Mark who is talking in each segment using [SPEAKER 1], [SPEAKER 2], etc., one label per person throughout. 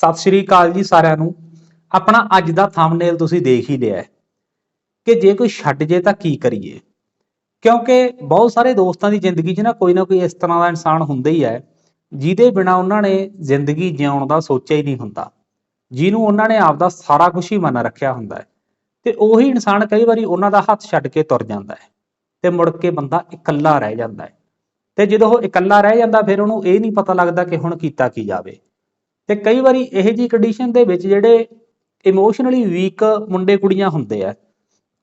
[SPEAKER 1] ਸਤਿ ਸ਼੍ਰੀ ਅਕਾਲ ਜੀ ਸਾਰਿਆਂ ਨੂੰ। ਆਪਣਾ ਅੱਜ ਦਾ ਥੰਬਨੇਲ ਤੁਸੀਂ ਦੇਖ ਹੀ ਲਿਆ ਕਿ ਜੇ ਕੋਈ ਛੱਡ ਜੇ ਤਾਂ ਕੀ ਕਰੀਏ। ਕਿਉਂਕਿ ਬਹੁਤ ਸਾਰੇ ਦੋਸਤਾਂ ਦੀ ਜ਼ਿੰਦਗੀ 'ਚ ਨਾ ਕੋਈ ਨਾ ਕੋਈ ਇਸ ਤਰ੍ਹਾਂ ਦਾ ਇਨਸਾਨ ਹੁੰਦਾ ਹੀ ਹੈ, ਜਿਹਦੇ ਬਿਨਾ ਉਹਨਾਂ ਨੇ ਜ਼ਿੰਦਗੀ ਜਿਉਣ ਦਾ ਸੋਚਿਆ ਹੀ ਨਹੀਂ ਹੁੰਦਾ। ਜਿਹਨੂੰ ਉਹਨਾਂ ਨੇ ਆਪਦਾ ਸਾਰਾ ਕੁਝ ਹੀ ਮੰਨ ਰੱਖਿਆ ਹੁੰਦਾ ਹੈ ਤੇ ਉਹੀ ਇਨਸਾਨ ਕਈ ਵਾਰੀ ਉਹਨਾਂ ਦਾ ਹੱਥ ਛੱਡ ਕੇ ਤੁਰ ਜਾਂਦਾ ਹੈ ਤੇ ਮੁੜ ਕੇ ਬੰਦਾ ਇਕੱਲਾ ਰਹਿ ਜਾਂਦਾ ਹੈ। ਤੇ ਜਦੋਂ ਉਹ ਇਕੱਲਾ ਰਹਿ ਜਾਂਦਾ, ਫਿਰ ਉਹਨੂੰ ਇਹ ਨਹੀਂ ਪਤਾ ਲੱਗਦਾ ਕਿ ਹੁਣ ਕੀਤਾ ਕੀ ਜਾਵੇ। ਤੇ ਕਈ ਵਾਰੀ ਇਹੋ ਜੀ ਕੰਡੀਸ਼ਨ ਦੇ ਵਿੱਚ ਜਿਹੜੇ ਇਮੋਸ਼ਨਲੀ ਵੀਕ ਮੁੰਡੇ ਕੁੜੀਆਂ ਹੁੰਦੇ ਆ,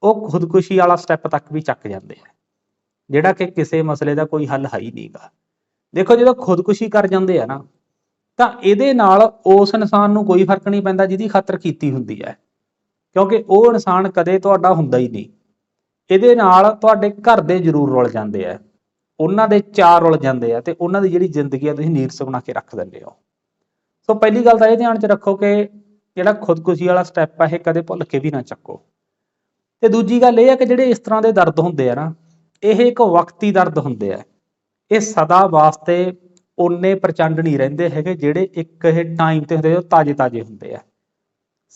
[SPEAKER 1] ਉਹ ਖੁਦਕੁਸ਼ੀ ਵਾਲਾ ਸਟੈਪ ਤੱਕ ਵੀ ਚੱਕ ਜਾਂਦੇ ਆ। ਜਿਹੜਾ ਕਿ ਕਿਸੇ ਮਸਲੇ ਦਾ ਕੋਈ ਹੱਲ ਹੈ ਹੀ ਨਹੀਂਗਾ ਦੇਖੋ ਜਦੋਂ ਖੁਦਕੁਸ਼ੀ ਕਰ ਜਾਂਦੇ ਆ ਨਾ, ਤਾਂ ਇਹਦੇ ਨਾਲ ਉਸ ਇਨਸਾਨ ਨੂੰ ਕੋਈ ਫ਼ਰਕ ਨਹੀਂ ਪੈਂਦਾ ਜਿਹਦੀ ਖਾਤਰ ਕੀਤੀ ਹੁੰਦੀ ਹੈ ਕਿਉਂਕਿ ਉਹ ਇਨਸਾਨ ਕਦੇ ਤੁਹਾਡਾ ਹੁੰਦਾ ਹੀ ਨਹੀਂ। ਇਹਦੇ ਨਾਲ ਤੁਹਾਡੇ ਘਰ ਦੇ ਜ਼ਰੂਰ ਰੁਲ ਜਾਂਦੇ ਆ। ਉਹਨਾਂ ਦੇ ਚਾਰ ਰੁਲ ਜਾਂਦੇ ਆ ਤੇ ਉਹਨਾਂ ਦੀ ਜਿਹੜੀ ਜ਼ਿੰਦਗੀ ਆ, ਤੁਸੀਂ ਨੀਰਸ ਬਣਾ ਕੇ ਰੱਖ ਦਿੰਦੇ ਹੋ। ਸੋ ਪਹਿਲੀ ਗੱਲ ਤਾਂ ਇਹ ਧਿਆਨ 'ਚ ਰੱਖੋ ਕਿ ਜਿਹੜਾ ਖੁਦਕੁਸ਼ੀ ਵਾਲਾ ਸਟੈਪ ਆ ਇਹ ਕਦੇ ਭੁੱਲ ਕੇ ਵੀ ਨਾ ਚੱਕੋ। ਤੇ ਦੂਜੀ ਗੱਲ ਇਹ ਹੈ ਕਿ ਜਿਹੜੇ ਇਸ ਤਰ੍ਹਾਂ ਦੇ ਦਰਦ ਹੁੰਦੇ ਆ ਨਾ ਇਹ ਇੱਕ ਵਕਤੀ ਦਰਦ ਹੁੰਦੇ ਆ। ਇਹ ਸਦਾ ਵਾਸਤੇ ਓਨੇ ਪ੍ਰਚੰਡ ਨਹੀਂ ਰਹਿੰਦੇ ਹੈਗੇ ਜਿਹੜੇ ਇੱਕ ਇਹ ਟਾਈਮ ਤੇ ਹੁੰਦੇ ਆ, ਉਹ ਤਾਜ਼ੇ ਤਾਜ਼ੇ ਹੁੰਦੇ ਆ।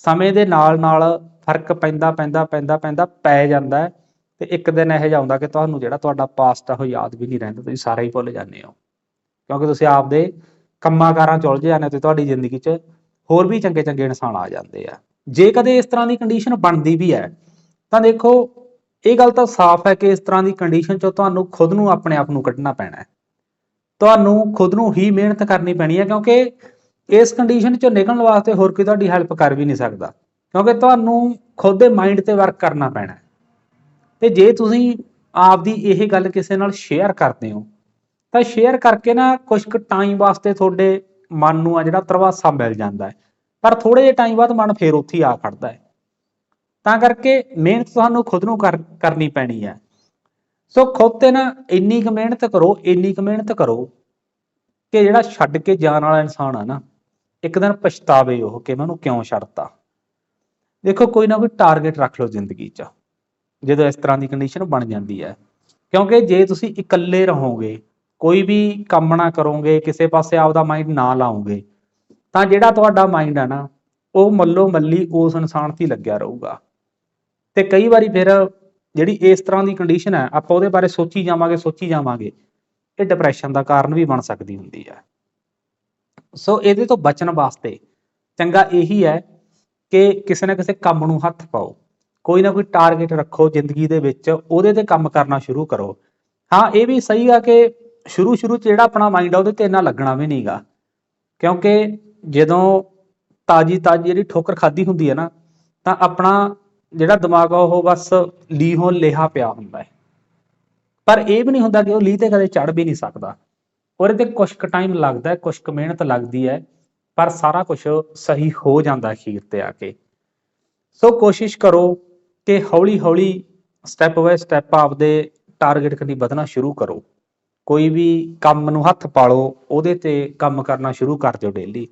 [SPEAKER 1] ਸਮੇਂ ਦੇ ਨਾਲ ਨਾਲ ਫ਼ਰਕ ਪੈਂਦਾ ਪੈਂਦਾ ਪੈਂਦਾ ਪੈਂਦਾ ਪੈ ਜਾਂਦਾ ਹੈ ਤੇ ਇੱਕ ਦਿਨ ਇਹੋ ਜਿਹਾ ਆਉਂਦਾ ਕਿ ਤੁਹਾਨੂੰ ਜਿਹੜਾ ਤੁਹਾਡਾ ਪਾਸਟ ਆ ਉਹ ਯਾਦ ਵੀ ਨਹੀਂ ਰਹਿੰਦਾ ਤੁਸੀਂ ਸਾਰਾ ਹੀ ਭੁੱਲ ਜਾਂਦੇ ਹੋ। ਕਿਉਂਕਿ ਤੁਸੀਂ ਆਪਦੇ ਕੰਮਾਂ ਕਾਰਾਂ 'ਚ ਉਲਝ ਜਾਂਦੇ ਤੇ ਤੁਹਾਡੀ ਜ਼ਿੰਦਗੀ 'ਚ ਹੋਰ ਵੀ ਚੰਗੇ ਚੰਗੇ ਇਨਸਾਨ ਆ ਜਾਂਦੇ ਆ। ਜੇ ਕਦੇ ਇਸ ਤਰ੍ਹਾਂ ਦੀ ਕੰਡੀਸ਼ਨ ਬਣਦੀ ਵੀ ਹੈ, ਤਾਂ ਦੇਖੋ, ਇਹ ਗੱਲ ਤਾਂ ਸਾਫ਼ ਹੈ ਕਿ ਇਸ ਤਰ੍ਹਾਂ ਦੀ ਕੰਡੀਸ਼ਨ 'ਚੋਂ ਤੁਹਾਨੂੰ ਖੁਦ ਨੂੰ ਆਪਣੇ ਆਪ ਨੂੰ ਕੱਢਣਾ ਪੈਣਾ ਹੈ। ਤੁਹਾਨੂੰ ਖੁਦ ਨੂੰ ਹੀ ਮਿਹਨਤ ਕਰਨੀ ਪੈਣੀ ਹੈ, ਕਿਉਂਕਿ ਇਸ ਕੰਡੀਸ਼ਨ 'ਚੋਂ ਨਿਕਲਣ ਵਾਸਤੇ ਹੋਰ ਕੋਈ ਤੁਹਾਡੀ ਹੈਲਪ ਕਰ ਵੀ ਨਹੀਂ ਸਕਦਾ। ਕਿਉਂਕਿ ਤੁਹਾਨੂੰ ਖੁਦ ਦੇ ਮਾਈਂਡ ਤੇ ਵਰਕ ਕਰਨਾ ਪੈਣਾ ਹੈ। ਤੇ ਜੇ ਤੁਸੀਂ ਆਪਦੀ ਇਹ ਗੱਲ ਕਿਸੇ ਨਾਲ ਸ਼ੇਅਰ ਕਰਦੇ ਹੋ ਤਾਂ ਸ਼ੇਅਰ ਕਰਕੇ ਨਾ ਕੁਝ ਕੁ ਟਾਈਮ ਵਾਸਤੇ ਤੁਹਾਡੇ ਮਨ ਨੂੰ ਆ ਜਿਹੜਾ ਤਰਵਾਸਾ ਮਿਲ ਜਾਂਦਾ ਹੈ। ਪਰ ਥੋੜੇ ਜਿਹੇ ਟਾਈਮ ਬਾਅਦ ਮਨ ਫੇਰ ਉੱਥੇ ਹੀ ਆ ਖੜਦਾ ਹੈ। ਤਾਂ ਕਰਕੇ ਮਿਹਨਤ ਤੁਹਾਨੂੰ ਖੁਦ ਨੂੰ ਕਰ- ਕਰਨੀ ਪੈਣੀ ਹੈ। ਸੋ ਖੁਦ ਤੇ ਨਾ ਇੰਨੀ ਕੁ ਮਿਹਨਤ ਕਰੋ, ਇੰਨੀ ਕੁ ਮਿਹਨਤ ਕਰੋ ਕਿ ਜਿਹੜਾ ਛੱਡ ਕੇ ਜਾਣ ਵਾਲਾ ਇਨਸਾਨ ਆ ਨਾ, ਇੱਕ ਦਿਨ ਪਛਤਾਵੇ ਉਹ ਕਿ ਮੈਂ ਉਹਨੂੰ ਕਿਉਂ ਛੱਡਤਾ। ਦੇਖੋ ਕੋਈ ਨਾ ਕੋਈ ਟਾਰਗੇਟ ਰੱਖ ਲਓ ਜ਼ਿੰਦਗੀ 'ਚ, ਜਦੋਂ ਇਸ ਤਰ੍ਹਾਂ ਦੀ ਕੰਡੀਸ਼ਨ ਬਣ ਜਾਂਦੀ ਹੈ। ਕਿਉਂਕਿ ਜੇ ਤੁਸੀਂ ਇਕੱਲੇ ਰਹੋਗੇ ਕੋਈ ਵੀ ਕੰਮ ਨਾ ਕਰੋਗੇ, ਕਿਸੇ ਪਾਸੇ ਆਪਦਾ ਮਾਈਂਡ ਨਾ ਲਾਓਗੇ, ਤਾਂ ਜਿਹੜਾ ਤੁਹਾਡਾ ਮਾਈਂਡ ਆ ਨਾ, ਉਹ ਮੱਲੋ ਮੱਲੀ ਉਸ ਇਨਸਾਨ ਤੇ ਲੱਗਿਆ ਰਹੂਗਾ। ਤੇ ਕਈ ਵਾਰੀ ਫਿਰ ਜਿਹੜੀ ਇਸ ਤਰ੍ਹਾਂ ਦੀ ਕੰਡੀਸ਼ਨ ਹੈ, ਆਪਾਂ ਉਹਦੇ ਬਾਰੇ ਸੋਚੀ ਜਾਵਾਂਗੇ ਸੋਚੀ ਜਾਵਾਂਗੇ, ਇਹ ਡਿਪਰੈਸ਼ਨ ਦਾ ਕਾਰਨ ਵੀ ਬਣ ਸਕਦੀ ਹੁੰਦੀ ਹੈ। ਸੋ ਇਹਦੇ ਤੋਂ ਬਚਣ ਵਾਸਤੇ ਚੰਗਾ ਇਹੀ ਹੈ ਕਿ ਕਿਸੇ ਨਾ ਕਿਸੇ ਕੰਮ ਨੂੰ ਹੱਥ ਪਾਓ। ਕੋਈ ਨਾ ਕੋਈ ਟਾਰਗੇਟ ਰੱਖੋ ਜ਼ਿੰਦਗੀ ਦੇ ਵਿੱਚ, ਉਹਦੇ ਤੇ ਕੰਮ ਕਰਨਾ ਸ਼ੁਰੂ ਕਰੋ। ਹਾਂ, ਇਹ ਵੀ ਸਹੀ ਆ ਕਿ ਸ਼ੁਰੂ ਸ਼ੁਰੂ ਚ ਜਿਹੜਾ ਆਪਣਾ ਮਾਈਂਡ ਆ ਉਹਦੇ ਤੇ ਇੰਨਾ ਲੱਗਣਾ ਵੀ ਨਹੀਂਗਾ। ਕਿਉਂਕਿ ਜਦੋਂ ਤਾਜੀ ਤਾਜੀ ਜਿਹੜੀ ਠੋਕਰ ਖਾਦੀ ਹੁੰਦੀ ਹੈ ਨਾ, ਤਾਂ ਆਪਣਾ ਜਿਹੜਾ ਦਿਮਾਗ ਆ ਉਹ ਬਸ ਲੀਹੋਂ ਲੇਹਾ ਪਿਆ ਹੁੰਦਾ ਹੈ। ਪਰ ਇਹ ਵੀ ਨਹੀਂ ਹੁੰਦਾ ਕਿ ਉਹ ਲੀਹ ਤੇ ਕਦੇ ਚੜ ਵੀ ਨਹੀਂ ਸਕਦਾ। ਉਹਦੇ ਤੇ ਕੁਝ ਕੁ ਟਾਈਮ ਲੱਗਦਾ ਹੈ ਕੁਝ ਕੁ ਮਿਹਨਤ ਲੱਗਦੀ ਹੈ, ਪਰ ਸਾਰਾ ਕੁਝ ਸਹੀ ਹੋ ਜਾਂਦਾ ਹੈ ਅਖੀਰ ਤੇ ਆ ਕੇ। ਸੋ ਕੋਸ਼ਿਸ਼ ਕਰੋ ਕਿ ਹੌਲੀ ਹੌਲੀ ਸਟੈਪ ਬਾਏ ਸਟੈਪ ਆਪਦੇ ਟਾਰਗੇਟ ਕਨੀ ਵਧਣਾ ਸ਼ੁਰੂ ਕਰੋ। ਕੋਈ ਵੀ ਕੰਮ ਨੂੰ ਹੱਥ ਪਾਲੋ, ਉਹਦੇ ਤੇ ਕੰਮ ਕਰਨਾ ਸ਼ੁਰੂ ਕਰ ਦਿਓ ਡੇਲੀ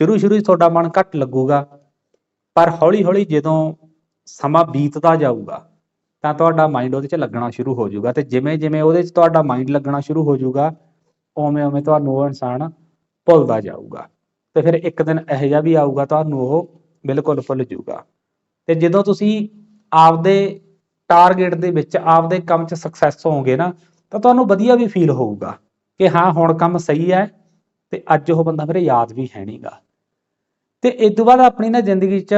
[SPEAKER 1] ਸ਼ੁਰੂ ਸ਼ੁਰੂ 'ਚ ਤੁਹਾਡਾ ਮਨ ਘੱਟ ਲੱਗੂਗਾ, ਪਰ ਹੌਲੀ ਹੌਲੀ ਜਦੋਂ ਸਮਾਂ ਬੀਤਦਾ ਜਾਊਗਾ, ਤਾਂ ਤੁਹਾਡਾ ਮਾਈਂਡ ਉਹਦੇ 'ਚ ਲੱਗਣਾ ਸ਼ੁਰੂ ਹੋ ਜਾਊਗਾ ਤੇ ਜਿਵੇਂ ਜਿਵੇਂ ਉਹਦੇ 'ਚ ਤੁਹਾਡਾ ਮਾਈਂਡ ਲੱਗਣਾ ਸ਼ੁਰੂ ਹੋ ਜਾਊਗਾ ਉਵੇਂ ਉਵੇਂ ਤੁਹਾਨੂੰ ਉਹ ਇਨਸਾਨ ਭੁੱਲਦਾ ਜਾਊਗਾ। ਤੇ ਫਿਰ ਇੱਕ ਦਿਨ ਇਹੋ ਜਿਹਾ ਵੀ ਆਊਗਾ, ਤੁਹਾਨੂੰ ਉਹ ਬਿਲਕੁਲ ਭੁੱਲ ਜਾਊਗਾ। ਤੇ ਜਦੋਂ ਤੁਸੀਂ ਆਪਦੇ ਟਾਰਗੇਟ ਦੇ ਵਿੱਚ, ਆਪਦੇ ਕੰਮ 'ਚ ਸਕਸੈਸ ਹੋਵੋਗੇ ਨਾ ਤਾਂ ਤੁਹਾਨੂੰ ਵਧੀਆ ਵੀ ਫੀਲ ਹੋਊਗਾ ਕਿ ਹਾਂ, ਹੁਣ ਕੰਮ ਸਹੀ ਹੈ ਤੇ ਅੱਜ ਉਹ ਬੰਦਾ ਮੇਰੇ ਯਾਦ ਵੀ ਹੈ ਨਹੀਂਗਾ ਤੇ ਇਸ ਤੋਂ ਬਾਅਦ ਆਪਣੀ ਨਾ ਜ਼ਿੰਦਗੀ 'ਚ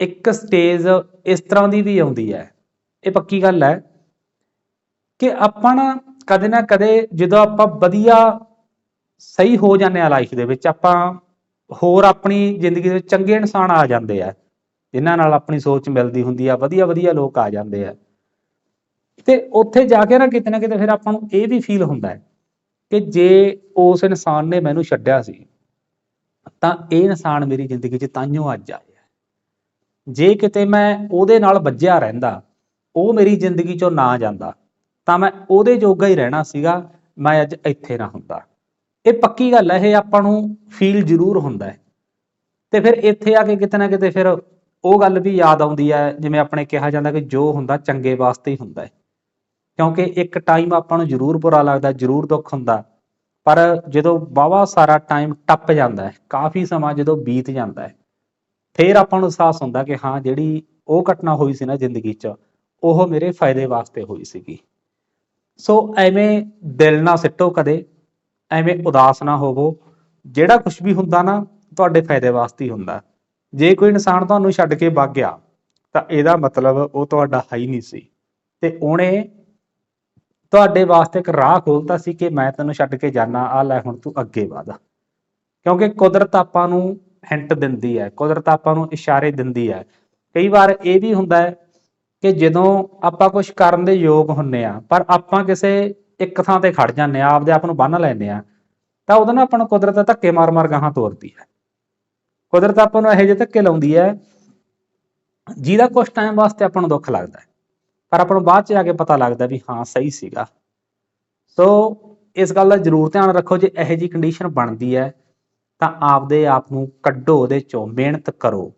[SPEAKER 1] ਇੱਕ ਸਟੇਜ ਇਸ ਤਰ੍ਹਾਂ ਦੀ ਵੀ ਆਉਂਦੀ ਹੈ। ਇਹ ਪੱਕੀ ਗੱਲ ਹੈ ਕਿ ਆਪਾਂ ਨਾ ਕਦੇ ਨਾ ਕਦੇ ਜਦੋਂ ਆਪਾਂ ਵਧੀਆ ਸਹੀ ਹੋ ਜਾਂਦੇ ਆ ਲਾਈਫ ਦੇ ਵਿੱਚ, ਆਪਾਂ ਹੋਰ ਆਪਣੀ ਜ਼ਿੰਦਗੀ ਦੇ ਵਿੱਚ ਚੰਗੇ ਇਨਸਾਨ ਆ ਜਾਂਦੇ ਆ। ਜਿਨ੍ਹਾਂ ਨਾਲ ਆਪਣੀ ਸੋਚ ਮਿਲਦੀ ਹੁੰਦੀ ਆ ਵਧੀਆ ਵਧੀਆ ਲੋਕ ਆ ਜਾਂਦੇ ਆ। ਤੇ ਉੱਥੇ ਜਾ ਕੇ ਨਾ ਕਿਤੇ ਨਾ ਕਿਤੇ ਫਿਰ ਆਪਾਂ ਨੂੰ ਇਹ ਵੀ ਫੀਲ ਹੁੰਦਾ ਹੈ ਕਿ ਜੇ ਉਸ ਇਨਸਾਨ ਨੇ ਮੈਨੂੰ ਛੱਡਿਆ ਸੀ, ਤਾਂ ਇਹ ਇਨਸਾਨ ਮੇਰੀ ਜ਼ਿੰਦਗੀ 'ਚ ਤਾਂਿਓ ਅੱਜ ਆਇਆ ਜੇ ਕਿਤੇ ਮੈਂ ਉਹਦੇ ਨਾਲ ਵੱਜਿਆ ਰਹਿੰਦਾ, ਉਹ ਮੇਰੀ ਜ਼ਿੰਦਗੀ 'ਚੋਂ ਨਾ ਜਾਂਦਾ, ਤਾਂ ਮੈਂ ਉਹਦੇ ਜੋਗਾ ਹੀ ਰਹਿਣਾ ਸੀਗਾ, ਮੈਂ ਅੱਜ ਇੱਥੇ ਨਾ ਹੁੰਦਾ। ਇਹ ਪੱਕੀ ਗੱਲ ਹੈ, ਇਹ ਆਪਾਂ ਨੂੰ ਫੀਲ ਜ਼ਰੂਰ ਹੁੰਦਾ ਹੈ। ਤੇ ਫਿਰ ਇੱਥੇ ਆ ਕੇ ਕਿਤੇ ਨਾ ਕਿਤੇ ਫਿਰ ਉਹ ਗੱਲ ਵੀ ਯਾਦ ਆਉਂਦੀ ਹੈ, ਜਿਵੇਂ ਆਪਣੇ ਕਿਹਾ ਜਾਂਦਾ ਕਿ ਜੋ ਹੁੰਦਾ ਚੰਗੇ ਵਾਸਤੇ ਹੀ ਹੁੰਦਾ ਹੈ। ਕਿਉਂਕਿ ਇੱਕ ਟਾਈਮ ਆਪਾਂ ਨੂੰ ਜ਼ਰੂਰ ਬੁਰਾ ਲੱਗਦਾ, ਜ਼ਰੂਰ ਦੁੱਖ ਹੁੰਦਾ। ਪਰ ਜਦੋਂ ਵਾਹਵਾ ਸਾਰਾ ਟਾਈਮ ਟੱਪ ਜਾਂਦਾ ਹੈ, ਕਾਫੀ ਸਮਾਂ ਜਦੋਂ ਬੀਤ ਜਾਂਦਾ ਹੈ, ਫਿਰ ਆਪਾਂ ਨੂੰ ਅਹਿਸਾਸ ਹੁੰਦਾ ਕਿ ਹਾਂ, ਜਿਹੜੀ ਉਹ ਘਟਨਾ ਹੋਈ ਸੀ ਨਾ ਜ਼ਿੰਦਗੀ 'ਚ, ਉਹ ਮੇਰੇ ਫਾਇਦੇ ਵਾਸਤੇ ਹੋਈ ਸੀਗੀ। ਸੋ ਐਵੇਂ ਦਿਲ ਨਾ ਸਿੱਟੋ ਕਦੇ, ਐਵੇਂ ਉਦਾਸ ਨਾ ਹੋਵੋ। ਜਿਹੜਾ ਕੁਝ ਵੀ ਹੁੰਦਾ ਨਾ, ਤੁਹਾਡੇ ਫਾਇਦੇ ਵਾਸਤੇ ਹੀ ਹੁੰਦਾ। ਜੇ ਕੋਈ ਇਨਸਾਨ ਤੁਹਾਨੂੰ ਛੱਡ ਕੇ ਵਗ ਗਿਆ, ਤਾਂ ਇਹਦਾ ਮਤਲਬ ਉਹ ਤੁਹਾਡਾ ਹੈ ਹੀ ਨਹੀਂ ਸੀ। ਤੇ ਉਹਨੇ ਤੁਹਾਡੇ ਵਾਸਤੇ ਇੱਕ ਰਾਹ ਖੋਲਤਾ ਸੀ ਕਿ ਮੈਂ ਤੈਨੂੰ ਛੱਡ ਕੇ ਜਾਣਾ ਆ ਲੈ ਹੁਣ ਤੂੰ ਅੱਗੇ ਵਧ। ਕਿਉਂਕਿ ਕੁਦਰਤ ਆਪਾਂ ਨੂੰ ਹਿੰਟ ਦਿੰਦੀ ਹੈ, ਕੁਦਰਤ ਆਪਾਂ ਨੂੰ ਇਸ਼ਾਰੇ ਦਿੰਦੀ ਹੈ। ਕਈ ਵਾਰ ਇਹ ਵੀ ਹੁੰਦਾ ਹੈ ਕਿ ਜਦੋਂ ਆਪਾਂ ਕੁਝ ਕਰਨ ਦੇ ਯੋਗ ਹੁੰਨੇ ਆ, ਪਰ ਆਪਾਂ ਕਿਸੇ ਇੱਕ ਥਾਂ ਤੇ ਖੜ ਜਾਂਦੇ ਆ, ਆਪਦੇ ਆਪ ਨੂੰ ਬੰਨ ਲੈਂਦੇ ਆ, ਤਾਂ ਉਦੋਂ ਨਾ ਆਪਾਂ ਨੂੰ ਕੁਦਰਤ ਧੱਕੇ ਮਾਰ-ਮਾਰ ਗਾਹਾਂ ਤੋਰਦੀ ਹੈ। ਕੁਦਰਤ ਆਪਾਂ ਨੂੰ ਇਹੋ ਜਿਹੇ ਧੱਕੇ ਲਾਉਂਦੀ ਹੈ ਜਿਹਦਾ ਕੁਝ ਟਾਈਮ ਵਾਸਤੇ ਆਪਾਂ ਨੂੰ ਦੁੱਖ ਲੱਗਦਾ ਹੈ। ਪਰ ਆਪਾਂ ਨੂੰ ਬਾਅਦ ਚ ਆ ਕੇ ਪਤਾ ਲੱਗਦਾ ਵੀ ਹਾਂ, ਸਹੀ ਸੀਗਾ। ਸੋ ਇਸ ਗੱਲ ਦਾ ਜ਼ਰੂਰ ਧਿਆਨ ਰੱਖੋ, ਜੇ ਇਹੋ ਜਿਹੀ ਕੰਡੀਸ਼ਨ ਬਣਦੀ ਹੈ, ਤਾਂ ਆਪਦੇ ਆਪ ਨੂੰ ਕੱਢੋ ਉਹਦੇ ਚੋਂ, ਮਿਹਨਤ ਕਰੋ।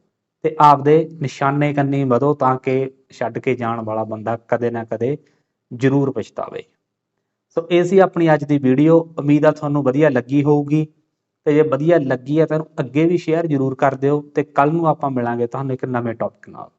[SPEAKER 1] ਤੇ ਆਪਦੇ ਨਿਸ਼ਾਨੇ ਕੰਨੀ ਵਧੋ ਤਾਂ ਕਿ ਛੱਡ ਕੇ ਜਾਣ ਵਾਲਾ ਬੰਦਾ ਕਦੇ ਨਾ ਕਦੇ ਜ਼ਰੂਰ ਪਛਤਾਵੇ। ਸੋ ਇਹ ਸੀ ਆਪਣੀ ਅੱਜ ਦੀ ਵੀਡੀਓ ਉਮੀਦ ਆ ਤੁਹਾਨੂੰ ਵਧੀਆ ਲੱਗੀ ਹੋਊਗੀ। ਤੇ ਜੇ ਵਧੀਆ ਲੱਗੀ ਹੈ ਤਾਂ ਇਹਨੂੰ ਅੱਗੇ ਵੀ ਸ਼ੇਅਰ ਜ਼ਰੂਰ ਕਰ ਦਿਓ। ਤੇ ਕੱਲ ਨੂੰ ਆਪਾਂ ਮਿਲਾਂਗੇ ਤੁਹਾਨੂੰ ਇੱਕ ਨਵੇਂ ਟੌਪਿਕ ਨਾਲ।